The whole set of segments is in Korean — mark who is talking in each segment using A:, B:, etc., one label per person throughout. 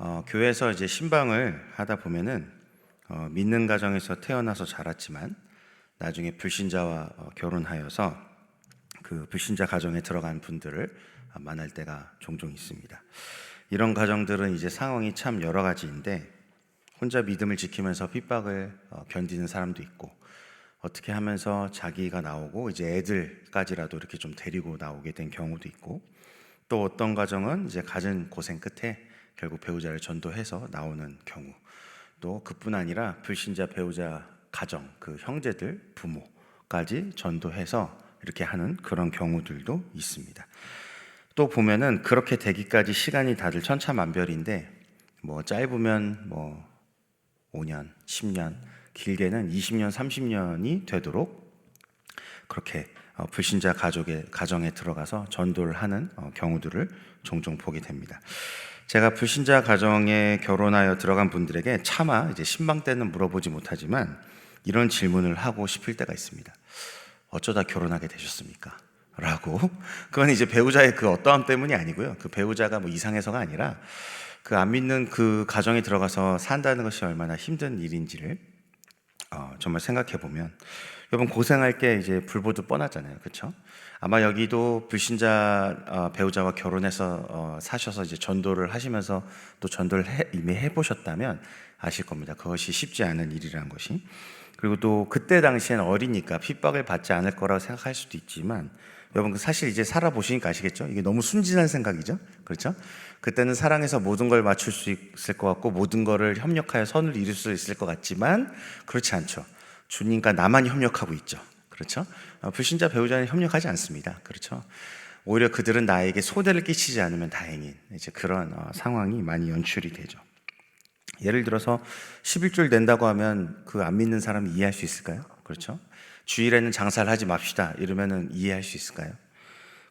A: 어, 교회에서 이제 신방을 하다 보면은 어, 믿는 가정에서 태어나서 자랐지만 나중에 불신자와 어, 결혼하여서 그 불신자 가정에 들어간 분들을 만날 때가 종종 있습니다. 이런 가정들은 이제 상황이 참 여러 가지인데 혼자 믿음을 지키면서 핍박을 어, 견디는 사람도 있고 어떻게 하면서 자기가 나오고 이제 애들까지라도 이렇게 좀 데리고 나오게 된 경우도 있고 또 어떤 가정은 이제 가진 고생 끝에 결국 배우자를 전도해서 나오는 경우 또 그뿐 아니라 불신자 배우자 가정 그 형제들 부모까지 전도해서 이렇게 하는 그런 경우들도 있습니다. 또 보면은 그렇게 되기까지 시간이 다들 천차만별인데 뭐 짧으면 뭐 5년, 10년, 길게는 20년, 30년이 되도록 그렇게 어, 불신자 가족의 가정에 들어가서 전도를 하는 어, 경우들을 종종 보게 됩니다. 제가 불신자 가정에 결혼하여 들어간 분들에게 차마 이제 신방 때는 물어보지 못하지만 이런 질문을 하고 싶을 때가 있습니다. 어쩌다 결혼하게 되셨습니까? 라고 그건 이제 배우자의 그 어떠함 때문이 아니고요. 그 배우자가 뭐 이상해서가 아니라 그 안 믿는 그 가정에 들어가서 산다는 것이 얼마나 힘든 일인지를 어, 정말 생각해 보면 여러분 고생할 게 이제 불보듯 뻔하잖아요, 그렇죠? 아마 여기도 불신자 어, 배우자와 결혼해서 어, 사셔서 이제 전도를 하시면서 또 전도를 해, 이미 해보셨다면 아실 겁니다. 그것이 쉽지 않은 일이라는 것이. 그리고 또 그때 당시에는 어리니까 핍박을 받지 않을 거라고 생각할 수도 있지만 여러분 그 사실 이제 살아보시니까 아시겠죠? 이게 너무 순진한 생각이죠. 그렇죠? 그때는 사랑해서 모든 걸 맞출 수 있을 것 같고 모든 거를 협력하여 선을 이룰 수 있을 것 같지만 그렇지 않죠. 주님과 나만 협력하고 있죠. 그렇죠? 어, 불신자 배우자는 협력하지 않습니다. 그렇죠? 오히려 그들은 나에게 소대를 끼치지 않으면 다행인 이제 그런 어, 상황이 많이 연출이 되죠. 예를 들어서 11줄 낸다고 하면 그 안 믿는 사람이 이해할 수 있을까요? 그렇죠? 주일에는 장사를 하지 맙시다. 이러면은 이해할 수 있을까요?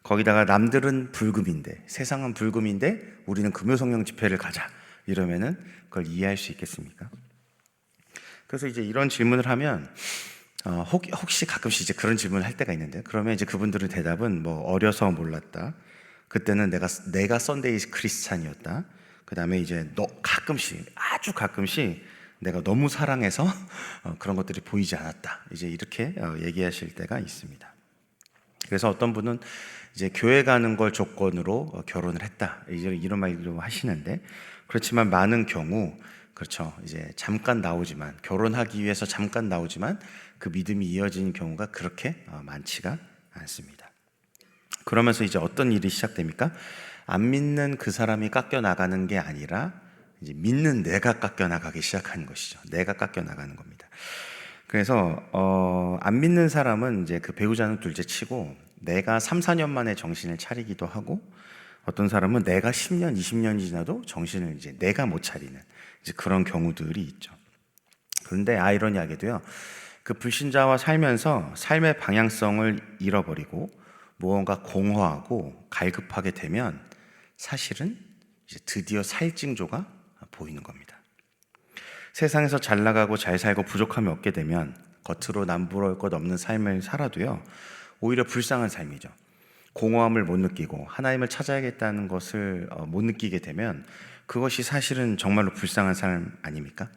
A: 거기다가 남들은 불금인데 세상은 불금인데 우리는 금요성령 집회를 가자. 이러면은 그걸 이해할 수 있겠습니까? 그래서 이제 이런 질문을 하면 어, 혹, 혹시 가끔씩 이제 그런 질문을 할 때가 있는데 그러면 이제 그분들의 대답은 뭐 어려서 몰랐다. 그때는 내가 내가 썬데이 크리스찬이었다. 그다음에 이제 너 가끔씩 아주 가끔씩 내가 너무 사랑해서 어, 그런 것들이 보이지 않았다. 이제 이렇게 어, 얘기하실 때가 있습니다. 그래서 어떤 분은 이제 교회 가는 걸 조건으로 어, 결혼을 했다. 이제 이런 말도 하시는데 그렇지만 많은 경우 그렇죠. 이제 잠깐 나오지만 결혼하기 위해서 잠깐 나오지만 그 믿음이 이어지는 경우가 그렇게 어, 많지가 않습니다. 그러면서 이제 어떤 일이 시작됩니까? 안 믿는 그 사람이 깎여 나가는 게 아니라 이제 믿는 내가 깎여 나가기 시작하는 것이죠. 내가 깎여 나가는 겁니다. 그래서 어, 안 믿는 사람은 이제 그 배우자는 둘째 치고 내가 3, 4년 만에 정신을 차리기도 하고 어떤 사람은 내가 10년, 20년이 지나도 정신을 이제 내가 못 차리는 이제 그런 경우들이 있죠. 그런데 아이러니하게도요. 그 불신자와 살면서 삶의 방향성을 잃어버리고 무언가 공허하고 갈급하게 되면 사실은 이제 드디어 살징조가 보이는 겁니다. 세상에서 잘 나가고 잘 살고 부족함이 없게 되면 겉으로 남부러울 것 없는 삶을 살아도요. 오히려 불쌍한 삶이죠. 공허함을 못 느끼고 하나님을 찾아야겠다는 것을 어, 못 느끼게 되면 그것이 사실은 정말로 불쌍한 삶 아닙니까?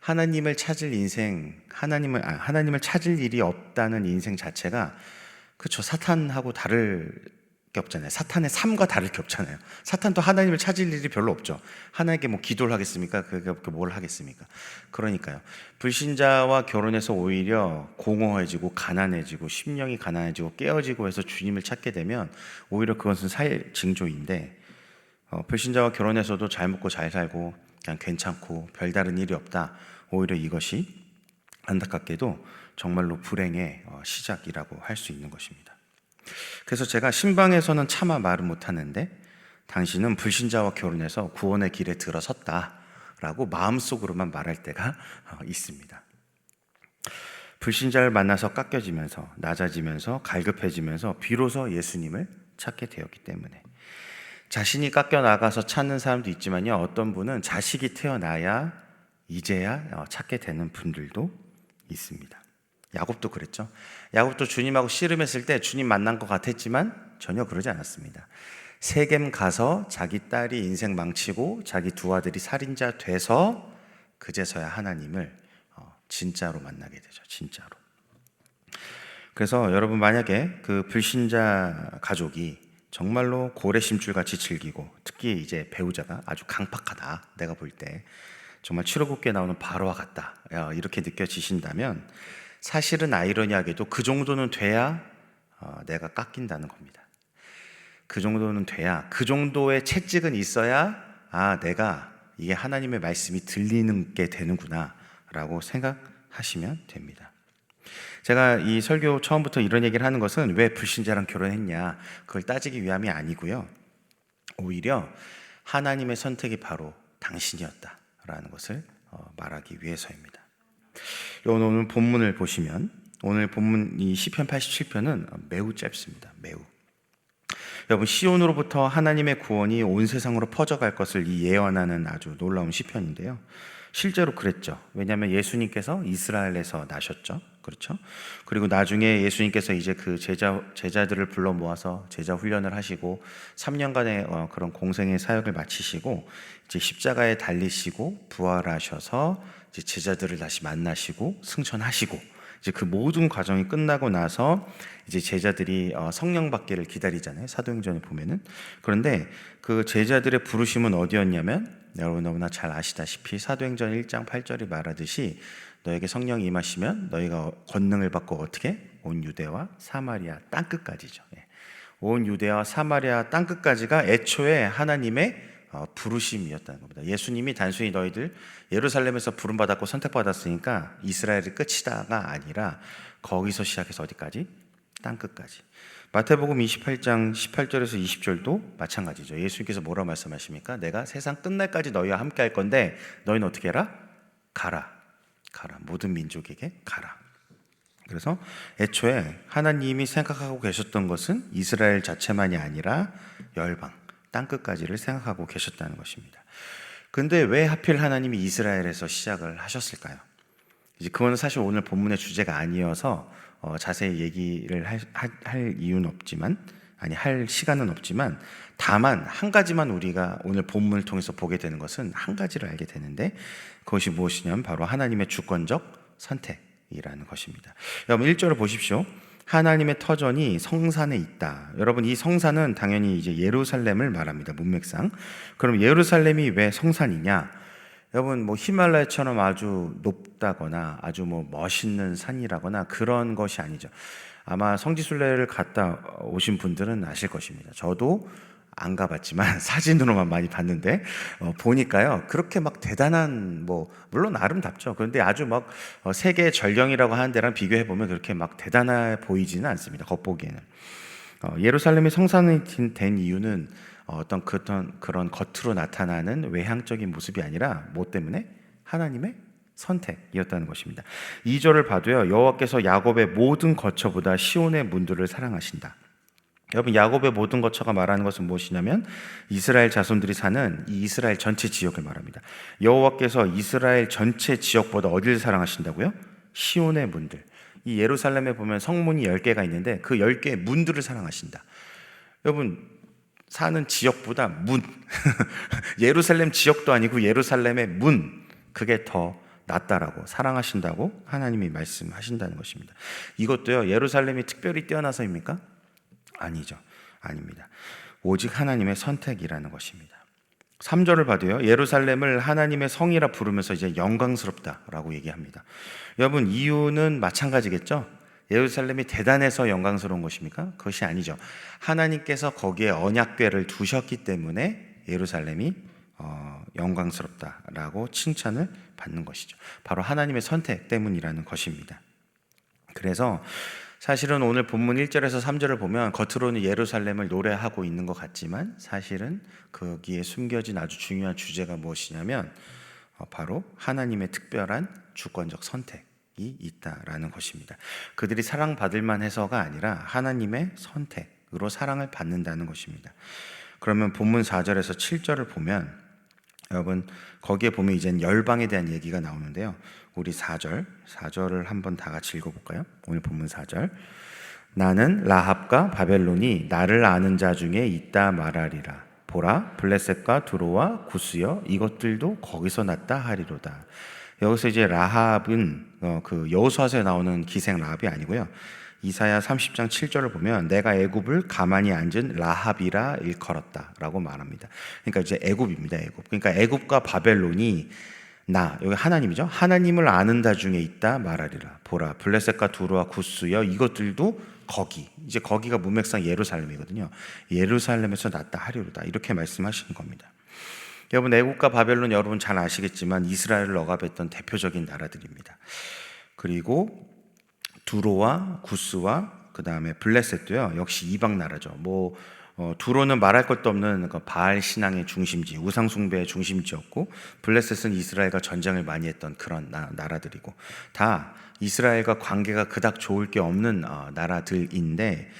A: 하나님을 찾을 인생, 하나님을 아, 하나님을 찾을 일이 없다는 인생 자체가 그렇죠. 사탄하고 다를 게 없잖아요. 사탄의 삶과 다를 게 없잖아요. 사탄도 하나님을 찾을 일이 별로 없죠. 하나님께 뭐 기도를 하겠습니까? 그게 뭘 하겠습니까? 그러니까요. 불신자와 결혼해서 오히려 공허해지고 가난해지고 심령이 가난해지고 깨어지고 해서 주님을 찾게 되면 오히려 그것은 살 징조인데 어, 불신자와 결혼해서도 잘 먹고 잘 살고 그냥 괜찮고 별다른 일이 없다. 오히려 이것이 안타깝게도 정말로 불행의 어, 시작이라고 할 수 있는 것입니다. 그래서 제가 신방에서는 차마 말을 못하는데 당신은 불신자와 결혼해서 구원의 길에 들어섰다라고 마음속으로만 말할 때가 어, 있습니다. 불신자를 만나서 깎여지면서 낮아지면서 갈급해지면서 비로소 예수님을 찾게 되었기 때문에 자신이 깎여 나가서 찾는 사람도 있지만요. 어떤 분은 자식이 태어나야 이제야 어, 찾게 되는 분들도 있습니다. 야곱도 그랬죠. 야곱도 주님하고 씨름했을 때 주님 만난 것 같았지만 전혀 그러지 않았습니다. 세겜 가서 자기 딸이 인생 망치고 자기 두 아들이 살인자 돼서 그제서야 하나님을 어, 진짜로 만나게 되죠. 진짜로. 그래서 여러분 만약에 그 불신자 가족이 정말로 고래 심줄 같이 즐기고 특히 이제 배우자가 아주 강팍하다 내가 볼 때 정말 칠호국기에 나오는 바로와 같다 야, 이렇게 느껴지신다면 사실은 아이러니하게도 그 정도는 돼야 어, 내가 깎인다는 겁니다. 그 정도는 돼야 그 정도의 채찍은 있어야 아 내가 이게 하나님의 말씀이 들리는 게 되는구나라고 생각하시면 됩니다. 제가 이 설교 처음부터 이런 얘기를 하는 것은 왜 불신자랑 결혼했냐 그걸 따지기 위함이 아니고요. 오히려 하나님의 선택이 바로 당신이었다라는 것을 어, 말하기 위해서입니다. 오늘 본문을 보시면 오늘 본문 이 시편 87편은 매우 짧습니다. 매우 여러분 시온으로부터 하나님의 구원이 온 세상으로 퍼져갈 것을 이 예언하는 아주 놀라운 시편인데요. 실제로 그랬죠. 왜냐하면 예수님께서 이스라엘에서 나셨죠. 그렇죠? 그리고 나중에 예수님께서 이제 그 제자 제자들을 불러 모아서 제자 훈련을 하시고 3년간의 어, 그런 공생의 사역을 마치시고 이제 십자가에 달리시고 부활하셔서 이제 제자들을 다시 만나시고 승천하시고 이제 그 모든 과정이 끝나고 나서 이제 제자들이 어, 성령 받기를 기다리잖아요. 사도행전에 보면은 그런데 그 제자들의 부르심은 어디였냐면 여러분 너무나 잘 아시다시피 사도행전 1장 8절이 말하듯이 너에게 성령이 임하시면 너희가 권능을 받고 어떻게 온 유대와 사마리아 땅 끝까지죠. 예. 온 유대와 사마리아 땅 끝까지가 애초에 하나님의 어, 부르심이었다는 겁니다. 예수님이 단순히 너희들 예루살렘에서 부름 받았고 선택받았으니까 이스라엘이 끝이다가 아니라 거기서 시작해서 어디까지? 땅 끝까지. 마태복음 28장 18절에서 20절도 마찬가지죠. 예수님께서 뭐라 말씀하십니까? 내가 세상 끝날까지 너희와 함께 할 건데 너희는 어떻게 해라? 가라. 가라. 모든 민족에게 가라. 그래서 애초에 하나님이 생각하고 계셨던 것은 이스라엘 자체만이 아니라 열방, 땅 끝까지를 생각하고 계셨다는 것입니다. 근데 왜 하필 하나님이 이스라엘에서 시작을 하셨을까요? 이제 그거는 사실 오늘 본문의 주제가 아니어서 어, 자세히 얘기를 할, 할 이유는 없지만 아니 할 시간은 없지만 다만 한 가지만 우리가 오늘 본문을 통해서 보게 되는 것은 한 가지를 알게 되는데 그것이 무엇이냐면 바로 하나님의 주권적 선택이라는 것입니다. 여러분 1절을 보십시오. 하나님의 터전이 성산에 있다. 여러분 이 성산은 당연히 이제 예루살렘을 말합니다. 문맥상. 그럼 예루살렘이 왜 성산이냐? 여러분 뭐 히말라야처럼 아주 높다거나 아주 뭐 멋있는 산이라거나 그런 것이 아니죠. 아마 성지순례를 갔다 오신 분들은 아실 것입니다. 저도 안 가봤지만 사진으로만 많이 봤는데 어, 보니까요 그렇게 막 대단한 뭐 물론 아름답죠 그런데 아주 막 어, 세계 전령이라고 하는 데랑 비교해 보면 그렇게 막 대단해 보이지는 않습니다 겉보기에는 어, 예루살렘이 성산이 된 이유는 어떤 그런 그런 겉으로 나타나는 외향적인 모습이 아니라 뭐 때문에 하나님의 선택이었다는 것입니다. 2절을 봐도요. 여호와께서 야곱의 모든 거처보다 시온의 문들을 사랑하신다. 여러분 야곱의 모든 거처가 말하는 것은 무엇이냐면 이스라엘 자손들이 사는 이 이스라엘 전체 지역을 말합니다. 여호와께서 이스라엘 전체 지역보다 어디를 사랑하신다고요? 시온의 문들. 이 예루살렘에 보면 성문이 10개가 있는데 그 10개의 문들을 사랑하신다. 여러분 사는 지역보다 문 예루살렘 지역도 아니고 예루살렘의 문 그게 더 낫다라고 사랑하신다고 하나님이 말씀하신다는 것입니다. 이것도요 예루살렘이 특별히 뛰어나서입니까? 아니죠. 아닙니다. 오직 하나님의 선택이라는 것입니다. 3절을 봐도요. 예루살렘을 하나님의 성이라 부르면서 이제 영광스럽다라고 얘기합니다. 여러분 이유는 마찬가지겠죠? 예루살렘이 대단해서 영광스러운 것입니까? 그것이 아니죠. 하나님께서 거기에 언약궤를 두셨기 때문에 예루살렘이 어, 영광스럽다라고 칭찬을 받는 것이죠. 바로 하나님의 선택 때문이라는 것입니다. 그래서 사실은 오늘 본문 1절에서 3절을 보면 겉으로는 예루살렘을 노래하고 있는 것 같지만 사실은 거기에 숨겨진 아주 중요한 주제가 무엇이냐면 어, 바로 하나님의 특별한 주권적 선택이 있다라는 것입니다. 그들이 사랑받을 만 해서가 아니라 하나님의 선택으로 사랑을 받는다는 것입니다. 그러면 본문 4절에서 7절을 보면 여러분 거기에 보면 이젠 열방에 대한 얘기가 나오는데요. 우리 4절, 4절을 한번 다 같이 읽어볼까요? 오늘 본문 4절. 나는 라합과 바벨론이 나를 아는 자 중에 있다 말하리라. 보라, 블레셋과 두로와 구스여 이것들도 거기서 났다 하리로다. 여기서 이제 라합은 어, 그 여호수아서에 나오는 기생 라합이 아니고요. 이사야 30장 7절을 보면 내가 애굽을 가만히 앉은 라합이라 일컬었다라고 말합니다. 그러니까 이제 애굽입니다. 애굽. 그러니까 애굽과 바벨론이 나 여기 하나님이죠. 하나님을 아는 자 중에 있다 말하리라. 보라 블레셋과 두루와 구스여 이것들도 거기 이제 거기가 문맥상 예루살렘이거든요. 예루살렘에서 났다 하리로다 이렇게 말씀하시는 겁니다. 여러분 애국과 바벨론 여러분 잘 아시겠지만 이스라엘을 억압했던 대표적인 나라들입니다. 그리고 두로와 구스와 그 다음에 블레셋도요 역시 이방 나라죠. 뭐 어, 두로는 말할 것도 없는 그 바알 신앙의 중심지, 우상 숭배의 중심지였고 블레셋은 이스라엘과 전쟁을 많이 했던 그런 나, 나라들이고 다 이스라엘과 관계가 그닥 좋을 게 없는 어, 나라들인데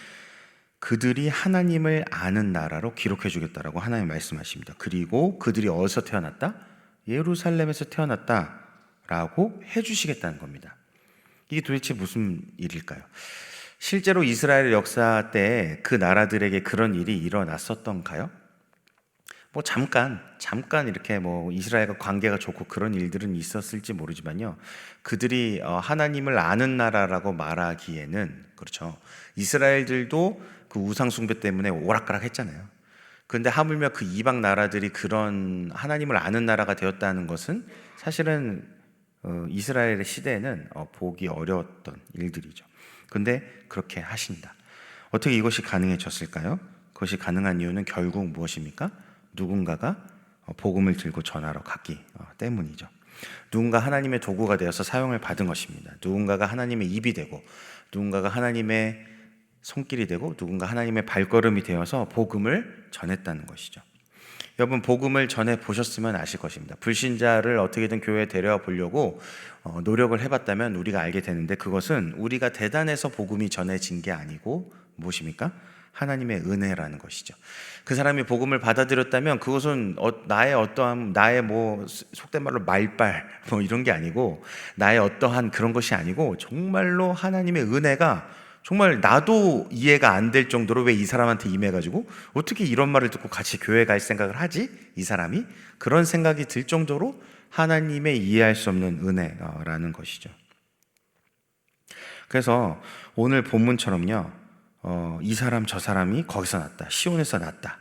A: 그들이 하나님을 아는 나라로 기록해 주겠다라고 하나님 말씀하십니다. 그리고 그들이 어디서 태어났다? 예루살렘에서 태어났다라고 해 주시겠다는 겁니다. 이게 도대체 무슨 일일까요? 실제로 이스라엘 역사 때 그 나라들에게 그런 일이 일어났었던가요? 뭐 잠깐 잠깐 이렇게 뭐 이스라엘과 관계가 좋고 그런 일들은 있었을지 모르지만요. 그들이 어, 하나님을 아는 나라라고 말하기에는 그렇죠. 이스라엘들도 그 우상 숭배 때문에 오락가락 했잖아요. 그런데 하물며 그 이방 나라들이 그런 하나님을 아는 나라가 되었다는 것은 사실은 어, 이스라엘의 시대에는 어, 보기 어려웠던 일들이죠. 근데 그렇게 하신다. 어떻게 이것이 가능해졌을까요? 그것이 가능한 이유는 결국 무엇입니까? 누군가가 어, 복음을 들고 전하러 갔기 어, 때문이죠. 누군가 하나님의 도구가 되어서 사용을 받은 것입니다. 누군가가 하나님의 입이 되고, 누군가가 하나님의 손길이 되고, 누군가 하나님의 발걸음이 되어서 복음을 전했다는 것이죠. 여러분 복음을 전해 보셨으면 아실 것입니다. 불신자를 어떻게든 교회에 데려와 보려고 어, 노력을 해봤다면 우리가 알게 되는데 그것은 우리가 대단해서 복음이 전해진 게 아니고 무엇입니까? 하나님의 은혜라는 것이죠. 그 사람이 복음을 받아들였다면 그것은 어, 나의 어떠한 나의 뭐 속된 말로 말빨 뭐 이런 게 아니고 나의 어떠한 그런 것이 아니고 정말로 하나님의 은혜가 정말 나도 이해가 안 될 정도로 왜 이 사람한테 임해가지고 어떻게 이런 말을 듣고 같이 교회 갈 생각을 하지? 이 사람이 그런 생각이 들 정도로 하나님의 이해할 수 없는 은혜라는 것이죠. 그래서 오늘 본문처럼요, 어, 이 사람 저 사람이 거기서 났다, 시온에서 났다.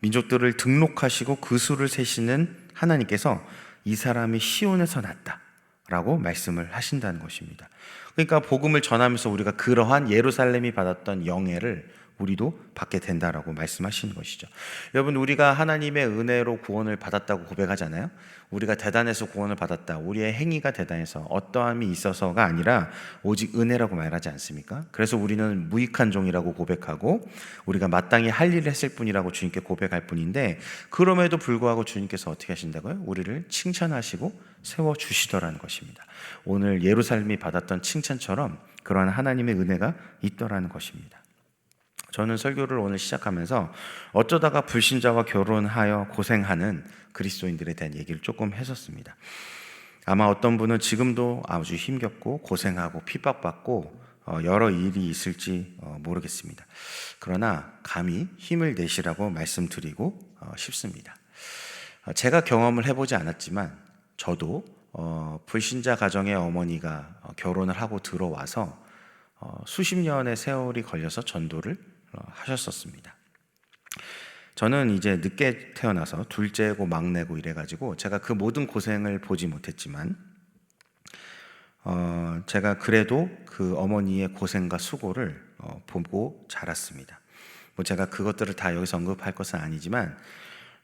A: 민족들을 등록하시고 그 수를 세시는 하나님께서 이 사람이 시온에서 났다 라고 말씀을 하신다는 것입니다. 그러니까 복음을 전하면서 우리가 그러한 예루살렘이 받았던 영예를 우리도 받게 된다라고 말씀하시는 것이죠. 여러분 우리가 하나님의 은혜로 구원을 받았다고 고백하잖아요. 우리가 대단해서 구원을 받았다. 우리의 행위가 대단해서 어떠함이 있어서가 아니라 오직 은혜라고 말하지 않습니까? 그래서 우리는 무익한 종이라고 고백하고 우리가 마땅히 할 일을 했을 뿐이라고 주님께 고백할 뿐인데 그럼에도 불구하고 주님께서 어떻게 하신다고요? 우리를 칭찬하시고 세워 주시더라는 것입니다. 오늘 예루살렘이 받았던 칭찬처럼 그러한 하나님의 은혜가 있더라는 것입니다. 저는 설교를 오늘 시작하면서 어쩌다가 불신자와 결혼하여 고생하는 그리스도인들에 대한 얘기를 조금 했었습니다. 아마 어떤 분은 지금도 아주 힘겹고 고생하고 핍박받고 어, 여러 일이 있을지 어, 모르겠습니다. 그러나 감히 힘을 내시라고 말씀드리고 어, 싶습니다. 제가 경험을 해보지 않았지만 저도 불신자 가정의 어머니가 결혼을 하고 들어와서 수십 년의 세월이 걸려서 전도를 어, 하셨었습니다. 저는 이제 늦게 태어나서 둘째고 막내고 이래가지고 제가 그 모든 고생을 보지 못했지만 어, 제가 그래도 그 어머니의 고생과 수고를 어, 보고 자랐습니다. 뭐 제가 그것들을 다 여기서 언급할 것은 아니지만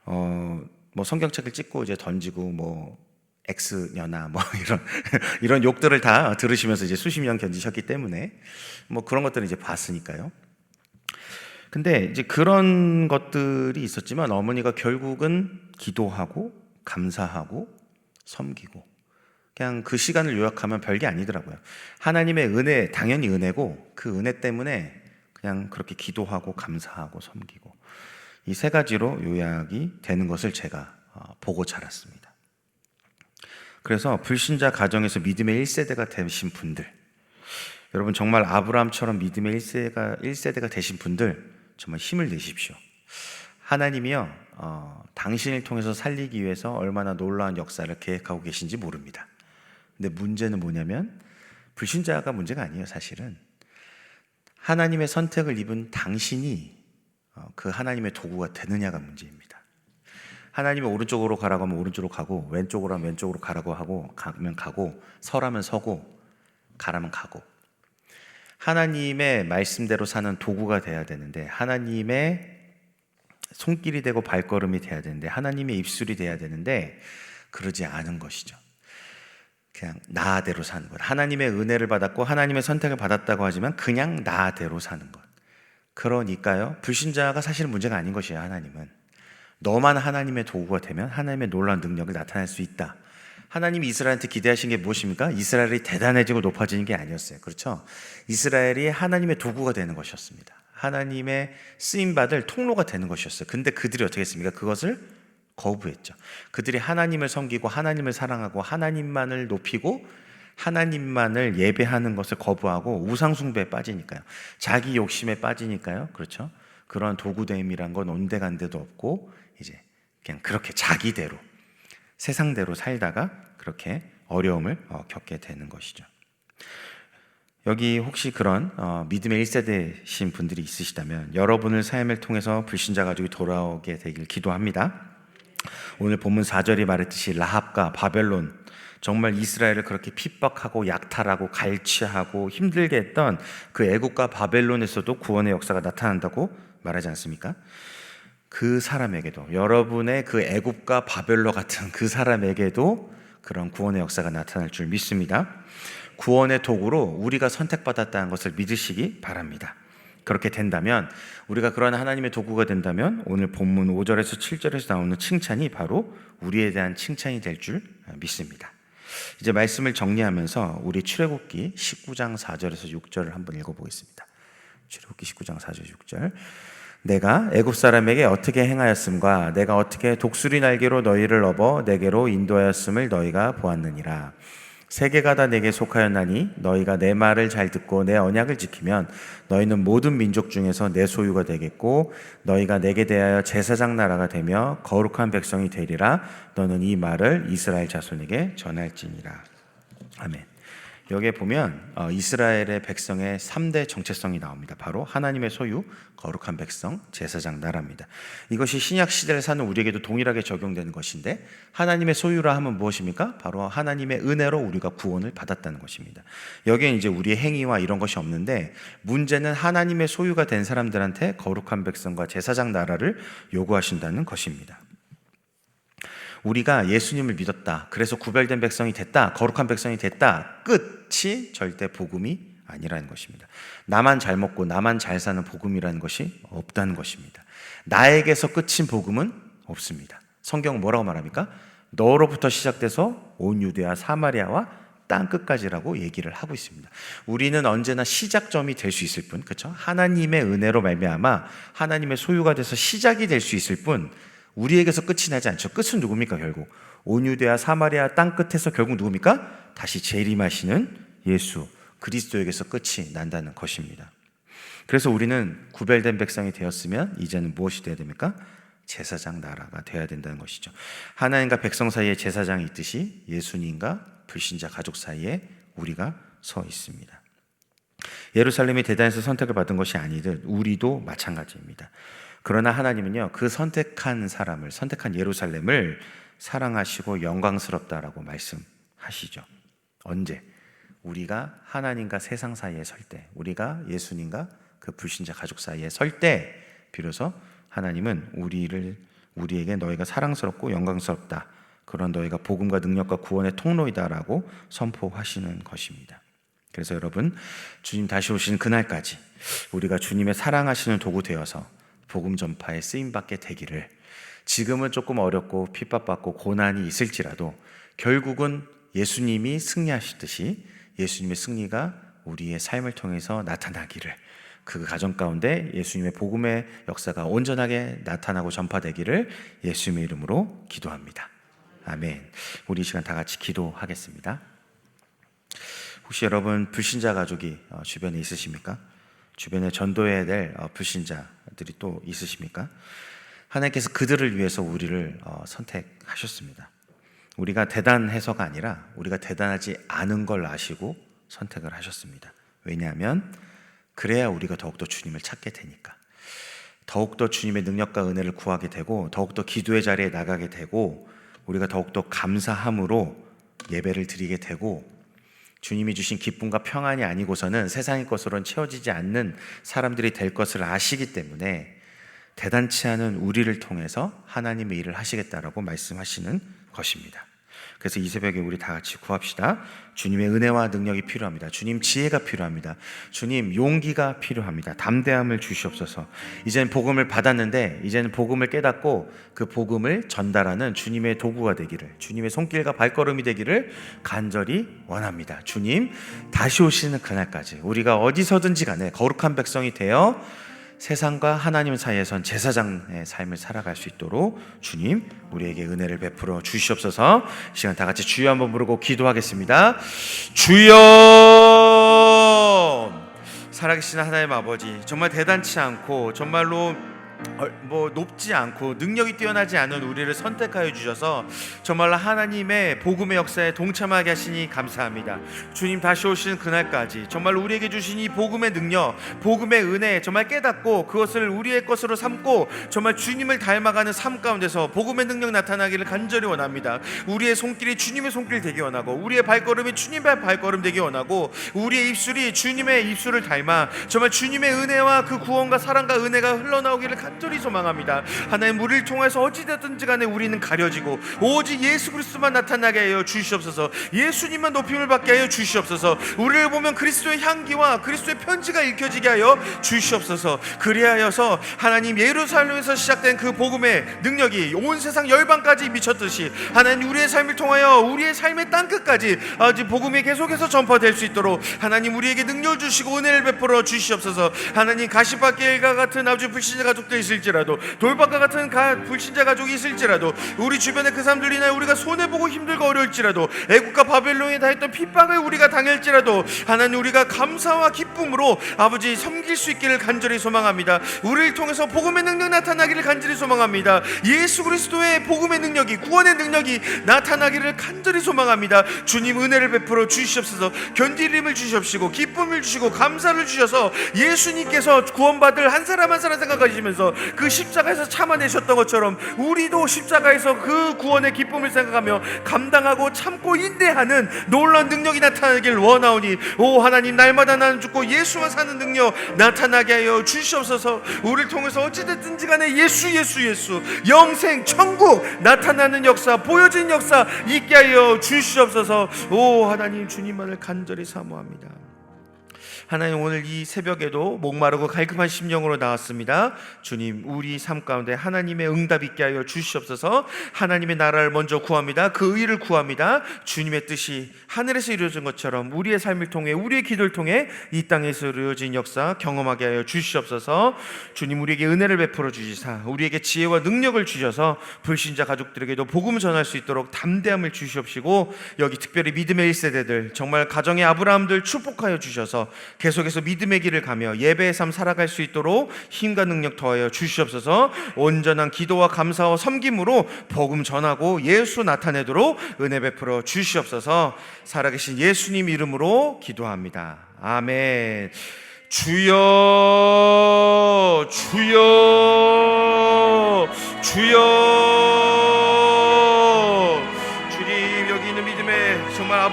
A: 어, 뭐 성경책을 찍고 이제 던지고 뭐 X녀나 뭐 이런 이런 욕들을 다 들으시면서 이제 수십 년 견디셨기 때문에 뭐 그런 것들을 이제 봤으니까요. 근데 이제 그런 것들이 있었지만 어머니가 결국은 기도하고 감사하고 섬기고 그냥 그 시간을 요약하면 별게 아니더라고요. 하나님의 은혜 당연히 은혜고 그 은혜 때문에 그냥 그렇게 기도하고 감사하고 섬기고 이 세 가지로 요약이 되는 것을 제가 어, 보고 자랐습니다. 그래서 불신자 가정에서 믿음의 1세대가 되신 분들 여러분 정말 아브라함처럼 믿음의 1세가 1세대가 되신 분들 정말 힘을 내십시오. 하나님이요 어, 당신을 통해서 살리기 위해서 얼마나 놀라운 역사를 계획하고 계신지 모릅니다. 근데 문제는 뭐냐면 불신자가 문제가 아니에요, 사실은. 하나님의 선택을 입은 당신이 어, 그 하나님의 도구가 되느냐가 문제입니다. 하나님이 오른쪽으로 가라고 하면 오른쪽으로 가고 왼쪽으로 하면 왼쪽으로 가라고 하고 가면 가고 서라면 서고 가라면 가고 하나님의 말씀대로 사는 도구가 돼야 되는데 하나님의 손길이 되고 발걸음이 돼야 되는데 하나님의 입술이 돼야 되는데 그러지 않은 것이죠. 그냥 나대로 사는 것. 하나님의 은혜를 받았고 하나님의 선택을 받았다고 하지만 그냥 나대로 사는 것. 그러니까요. 불신자가 사실 문제가 아닌 것이에요. 하나님은 너만 하나님의 도구가 되면 하나님의 놀라운 능력을 나타낼 수 있다. 하나님이 이스라엘한테 기대하신 게 무엇입니까? 이스라엘이 대단해지고 높아지는 게 아니었어요. 그렇죠? 이스라엘이 하나님의 도구가 되는 것이었습니다. 하나님의 쓰임 받을 통로가 되는 것이었어요. 근데 그들이 어떻게 했습니까? 그것을 거부했죠. 그들이 하나님을 섬기고 하나님을 사랑하고 하나님만을 높이고 하나님만을 예배하는 것을 거부하고 우상숭배에 빠지니까요. 자기 욕심에 빠지니까요. 그렇죠? 그런 도구됨이란 건 온데간데도 없고 이제 그냥 그렇게 자기대로 세상대로 살다가 그렇게 어려움을 어, 겪게 되는 것이죠. 여기 혹시 그런 어, 믿음의 1세대신 분들이 있으시다면 여러분을 삶을 통해서 불신자 가족이 돌아오게 되길 기도합니다. 오늘 본문 4절이 말했듯이 라합과 바벨론 정말 이스라엘을 그렇게 핍박하고 약탈하고 갈취하고 힘들게 했던 그 애국과 바벨론에서도 구원의 역사가 나타난다고 말하지 않습니까? 그 사람에게도 여러분의 그 애국과 바벨로 같은 그 사람에게도 그런 구원의 역사가 나타날 줄 믿습니다. 구원의 도구로 우리가 선택받았다는 것을 믿으시기 바랍니다. 그렇게 된다면 우리가 그러한 하나님의 도구가 된다면 오늘 본문 5절에서 7절에서 나오는 칭찬이 바로 우리에 대한 칭찬이 될 줄 믿습니다. 이제 말씀을 정리하면서 우리 출애굽기 19장 4절에서 6절을 한번 읽어 보겠습니다. 출애굽기 19장 4절 6절 내가 애굽 사람에게 어떻게 행하였음과 내가 어떻게 독수리 날개로 너희를 업어 내게로 인도하였음을 너희가 보았느니라. 세계가 다 내게 속하였나니 너희가 내 말을 잘 듣고 내 언약을 지키면 너희는 모든 민족 중에서 내 소유가 되겠고 너희가 내게 대하여 제사장 나라가 되며 거룩한 백성이 되리라. 너는 이 말을 이스라엘 자손에게 전할지니라. 아멘. 여기에 보면 어, 이스라엘의 백성의 3대 정체성이 나옵니다. 바로 하나님의 소유, 거룩한 백성, 제사장 나라입니다. 이것이 신약 시대를 사는 우리에게도 동일하게 적용되는 것인데 하나님의 소유라 하면 무엇입니까? 바로 하나님의 은혜로 우리가 구원을 받았다는 것입니다. 여기에 이제 우리의 행위와 이런 것이 없는데 문제는 하나님의 소유가 된 사람들한테 거룩한 백성과 제사장 나라를 요구하신다는 것입니다. 우리가 예수님을 믿었다. 그래서 구별된 백성이 됐다. 거룩한 백성이 됐다. 끝이 절대 복음이 아니라는 것입니다. 나만 잘 먹고 나만 잘 사는 복음이라는 것이 없다는 것입니다. 나에게서 끝인 복음은 없습니다. 성경은 뭐라고 말합니까? 너로부터 시작돼서 온 유대와 사마리아와 땅 끝까지라고 얘기를 하고 있습니다. 우리는 언제나 시작점이 될 수 있을 뿐, 그렇죠? 하나님의 은혜로 말미암아 하나님의 소유가 돼서 시작이 될 수 있을 뿐, 우리에게서 끝이 나지 않죠. 끝은 누굽니까, 결국? 온유대와 사마리아 땅 끝에서 결국 누굽니까? 다시 재림하시는 예수, 그리스도에게서 끝이 난다는 것입니다. 그래서 우리는 구별된 백성이 되었으면 이제는 무엇이 되어야 됩니까? 제사장 나라가 되어야 된다는 것이죠. 하나님과 백성 사이에 제사장이 있듯이 예수님과 불신자 가족 사이에 우리가 서 있습니다. 예루살렘이 대단해서 선택을 받은 것이 아니듯 우리도 마찬가지입니다. 그러나 하나님은요, 그 선택한 사람을, 선택한 예루살렘을 사랑하시고 영광스럽다라고 말씀하시죠. 언제? 우리가 하나님과 세상 사이에 설 때, 우리가 예수님과 그 불신자 가족 사이에 설 때, 비로소 하나님은 우리를, 우리에게 너희가 사랑스럽고 영광스럽다. 그런 너희가 복음과 능력과 구원의 통로이다라고 선포하시는 것입니다. 그래서 여러분, 주님 다시 오시는 그날까지 우리가 주님의 사랑하시는 도구 되어서 복음 전파에 쓰임 받게 되기를 지금은 조금 어렵고 핍박받고 고난이 있을지라도 결국은 예수님이 승리하시듯이 예수님의 승리가 우리의 삶을 통해서 나타나기를 그 가정 가운데 예수님의 복음의 역사가 온전하게 나타나고 전파되기를 예수님의 이름으로 기도합니다. 아멘. 우리 이 시간 다 같이 기도하겠습니다. 혹시 여러분 불신자 가족이 어, 주변에 있으십니까? 주변에 전도해야 될 어, 불신자들이 또 있으십니까? 하나님께서 그들을 위해서 우리를 어, 선택하셨습니다. 우리가 대단해서가 아니라 우리가 대단하지 않은 걸 아시고 선택을 하셨습니다. 왜냐하면 그래야 우리가 더욱더 주님을 찾게 되니까. 더욱더 주님의 능력과 은혜를 구하게 되고 더욱더 기도의 자리에 나가게 되고 우리가 더욱더 감사함으로 예배를 드리게 되고 주님이 주신 기쁨과 평안이 아니고서는 세상의 것으로는 채워지지 않는 사람들이 될 것을 아시기 때문에 대단치 않은 우리를 통해서 하나님의 일을 하시겠다라고 말씀하시는 것입니다. 그래서 이 새벽에 우리 다 같이 구합시다. 주님의 은혜와 능력이 필요합니다. 주님 지혜가 필요합니다. 주님 용기가 필요합니다. 담대함을 주시옵소서. 이제는 복음을 받았는데 이제는 복음을 깨닫고 그 복음을 전달하는 주님의 도구가 되기를 주님의 손길과 발걸음이 되기를 간절히 원합니다. 주님 다시 오시는 그날까지 우리가 어디서든지 간에 거룩한 백성이 되어 세상과 하나님 사이에선 제사장의 삶을 살아갈 수 있도록 주님 우리에게 은혜를 베풀어 주시옵소서. 이 시간 다 같이 주여 한번 부르고 기도하겠습니다. 주여 살아계신 하나님 아버지 정말 대단치 않고 정말로 어, 뭐 높지 않고 능력이 뛰어나지 않은 우리를 선택하여 주셔서 정말로 하나님의 복음의 역사에 동참하게 하시니 감사합니다. 주님 다시 오시는 그날까지 정말 우리에게 주신 이 복음의 능력, 복음의 은혜 정말 깨닫고 그것을 우리의 것으로 삼고 정말 주님을 닮아가는 삶 가운데서 복음의 능력 나타나기를 간절히 원합니다. 우리의 손길이 주님의 손길 되기 원하고 우리의 발걸음이 주님의 발걸음 되기 원하고 우리의 입술이 주님의 입술을 닮아 정말 주님의 은혜와 그 구원과 사랑과 은혜가 흘러나오기를 간 절히 소망합니다. 하나님 우리를 통해서 어찌되든지 간에 우리는 가려지고 오직 예수 그리스도만 나타나게 하여 주시옵소서. 예수님만 높임을 받게 하여 주시옵소서. 우리를 보면 그리스도의 향기와 그리스도의 편지가 읽혀지게 하여 주시옵소서. 그리하여서 하나님 예루살렘에서 시작된 그 복음의 능력이 온 세상 열방까지 미쳤듯이 하나님 우리의 삶을 통하여 우리의 삶의 땅 끝까지 복음이 계속해서 전파될 수 있도록 하나님 우리에게 능력 주시고 은혜를 베풀어 주시옵소서. 하나님 가시밭길과 같은 아주 불신자 가족들 있을지라도 돌밭과 같은 가, 불신자 가족이 있을지라도 우리 주변에 그 사람들 인하여 우리가 손해 보고 힘들고 어려울지라도 애국과 바벨론에 다했던 핍박을 우리가 당할지라도 하나님 우리가 감사와 기쁨으로 아버지 섬길 수 있기를 간절히 소망합니다. 우리를 통해서 복음의 능력 나타나기를 간절히 소망합니다. 예수 그리스도의 복음의 능력이 구원의 능력이 나타나기를 간절히 소망합니다. 주님 은혜를 베풀어 주시옵소서. 견디림을 주시옵시고 기쁨을 주시고 감사를 주셔서 예수님께서 구원받을 한 사람 한 사람 생각하시 면서 그 십자가에서 참아내셨던 것처럼 우리도 십자가에서 그 구원의 기쁨을 생각하며 감당하고 참고 인내하는 놀라운 능력이 나타나길 원하오니 오 하나님 날마다 나는 죽고 예수만 사는 능력 나타나게 하여 주시옵소서. 우리를 통해서 어찌됐든지 간에 예수 예수 예수 영생 천국 나타나는 역사 보여진 역사 있게 하여 주시옵소서. 오 하나님 주님만을 간절히 사모합니다 하나님 오늘 이 새벽에도 목마르고 갈급한 심령으로 나왔습니다. 주님, 우리 삶 가운데 하나님의 응답 있게 하여 주시옵소서. 하나님의 나라를 먼저 구합니다. 그 의를 구합니다. 주님의 뜻이 하늘에서 이루어진 것처럼 우리의 삶을 통해 우리의 기도를 통해 이 땅에서 이루어진 역사 경험하게 하여 주시옵소서. 주님, 우리에게 은혜를 베풀어 주시사 우리에게 지혜와 능력을 주셔서 불신자 가족들에게도 복음 전할 수 있도록 담대함을 주시옵시고 여기 특별히 믿음의 1세대들 정말 가정의 아브라함들 축복하여 주셔서 계속해서 믿음의 길을 가며 예배의 삶 살아갈 수 있도록 힘과 능력 더하여 주시옵소서. 온전한 기도와 감사와 섬김으로 복음 전하고 예수 나타내도록 은혜 베풀어 주시옵소서. 살아계신 예수님 이름으로 기도합니다. 아멘. 주여, 주여, 주여.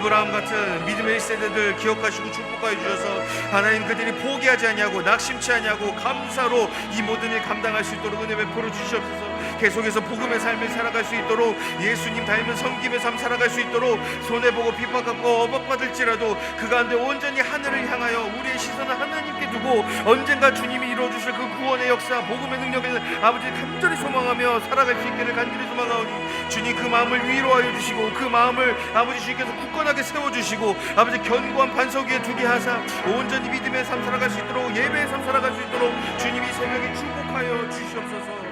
A: 아브라함 같은 믿음의 1세대들 기억하시고 축복하여 주셔서 하나님 그들이 포기하지 아니하고 낙심치 아니하고 감사로 이 모든 일 감당할 수 있도록 은혜 베풀어 주시옵소서. 계속해서 복음의 삶을 살아갈 수 있도록 예수님 닮은 섬김의 삶 살아갈 수 있도록 손해보고 핍박받고 어박받을지라도 그 가운데 온전히 하늘을 향하여 우리의 시선을 하나님께 두고 언젠가 주님이 이루어주실 그 구원의 역사 복음의 능력을 아버지 간절히 소망하며 살아갈 수 있기를 간절히 소망하오니 주님 그 마음을 위로하여 주시고 그 마음을 아버지 주님께서 굳건하게 세워주시고 아버지 견고한 반석 위에 두게 하사 온전히 믿음의 삶 살아갈 수 있도록 예배의 삶 살아갈 수 있도록 주님이 새벽에 축복하여 주시옵소서